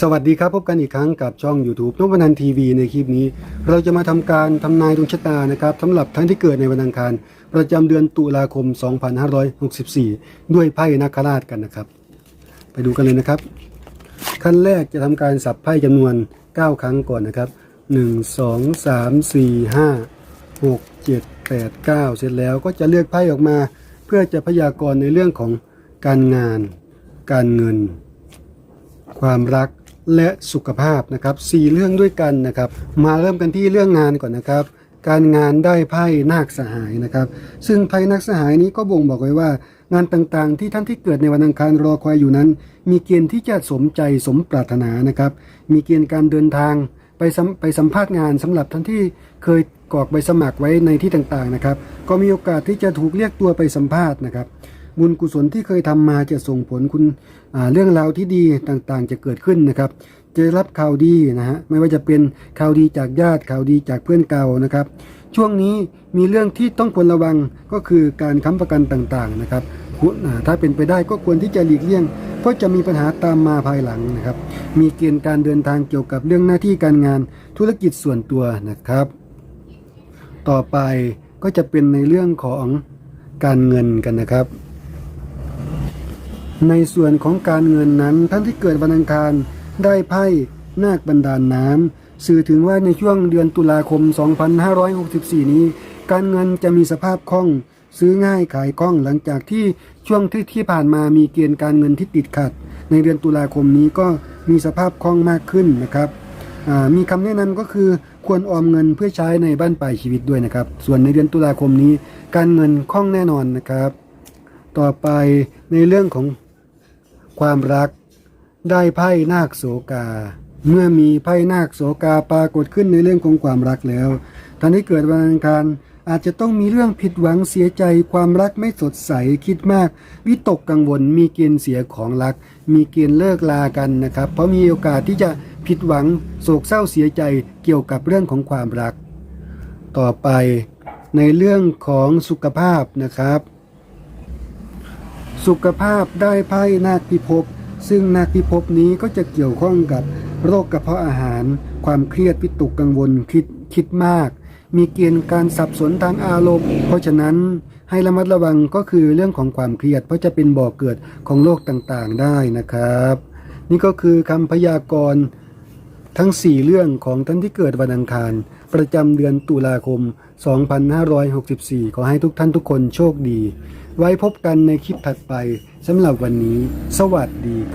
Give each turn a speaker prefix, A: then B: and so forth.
A: สวัสดีครับ พบกันอีกครั้งกับช่อง YouTube นพนันทีวีในคลิปนี้ เราจะมาทำการทำนายดวงชะตานะครับสำหรับท่านที่เกิดในวันอังคาร ประจำเดือนตุลาคม 2564 ด้วยไพ่นาคราชกันนะครับ ไปดูกันเลยนะครับ ขั้นแรกจะทำการสับไพ่จำนวน 9 ครั้งก่อนนะครับ 1 2 3 4 5 6 7 8 9 เสร็จแล้วก็จะเลือกไพ่ออกมา เพื่อจะพยากรณ์ในเรื่องของการงาน การเงิน ความรัก และสุขภาพนะครับสี่เรื่องด้วยกันนะครับ มาเริ่มกันที่เรื่องงานก่อนนะครับ การงานได้ไพ่นาคสหายนะครับ ซึ่งไพ่นาคสหายนี้ก็บ่งบอกไว้ว่า งานต่างๆ ที่ท่านที่เกิดในวันอังคารรอคอยอยู่นั้น มีเกณฑ์ที่จะสมใจสมปรารถนานะครับ มีเกณฑ์การเดินทางไปสัมไปสัมภาษณ์งานสำหรับท่านที่เคยกรอกใบสมัครไว้ในที่ต่างๆนะครับ ก็มีโอกาสที่จะถูกเรียกตัวไปสัมภาษณ์นะครับ บุญกุศลที่เคยทำมาจะส่งผลคุณเรื่องราวที่ดีต่างๆ จะเกิดขึ้นนะครับ จะรับข่าวดีนะฮะไม่ว่าจะเป็นข่าวดีจากญาติข่าวดีจากเพื่อนเก่านะครับ ช่วงนี้มีเรื่องที่ต้องควรระวังก็คือการค้ำประกันต่างๆนะครับคุณถ้าเป็นไปได้ก็ควรที่จะหลีกเลี่ยงเพราะจะมีปัญหาตามมาภายหลังนะครับ มีเกณฑ์การเดินทางเกี่ยวกับเรื่องหน้าที่การงานธุรกิจส่วนตัวนะครับ ต่อไปก็จะเป็นในเรื่องของการเงินกันนะครับ ในส่วนของการเงินนั้นท่านที่เกิดวันอังคารได้ไพ่นาคบันดาลน้ำสื่อถึงว่าในช่วงเดือนตุลาคม 2564 นี้ การเงินจะมีสภาพคล่อง ซื้อง่ายขายคล่องหลังจากที่ช่วงที่ที่ผ่านมามีเกณฑ์การเงินที่ติดขัด ในเดือนตุลาคมนี้ก็มีสภาพคล่องมากขึ้นนะครับมีคำแนะนำก็คือควรออมเงินเพื่อใช้ในบ้านปลายชีวิตด้วยนะครับ ส่วนในเดือนตุลาคมนี้ การเงินคล่องแน่นอนนะครับ ต่อไปในเรื่องของ ความรัก ได้ไพ่นาคโสกา เมื่อมีไพ่นาคโสกาปรากฏขึ้นในเรื่องของความรักแล้วท่านที่เกิดวันอังคารอาจจะต้องมีเรื่องผิดหวังเสียใจ ความรักไม่สดใสคิดมาก วิตกกังวลมีเกณฑ์เสียของรัก มีเกณฑ์เลิกลากันนะครับ เพราะมีโอกาสที่จะผิดหวังโศกเศร้าเสียใจเกี่ยวกับเรื่องของความรัก ต่อไปในเรื่องของสุขภาพนะครับ สุขภาพได้ไพ่นาคพิภพซึ่งนาคพิภพนี้ก็จะเกี่ยวข้องกับโรคกระเพาะอาหาร ความเครียดวิตกกังวลคิดคิดมาก มีเกณฑ์การสับสนทางอารมณ์ เพราะฉะนั้นให้ระมัดระวังก็คือเรื่องของความเครียด เพราะจะเป็นบ่อกเกิดของโรคต่างๆได้นะครับ นี่ก็คือคำพยากรณ์ทั้ง 4 เรื่องของท่านที่เกิดวันอังคาร ประจำเดือนตุลาคม 2564 ขอให้ทุกท่านทุกคนโชคดี ไว้พบกันในคลิปถัดไปสำหรับวันนี้ สวัสดีครับ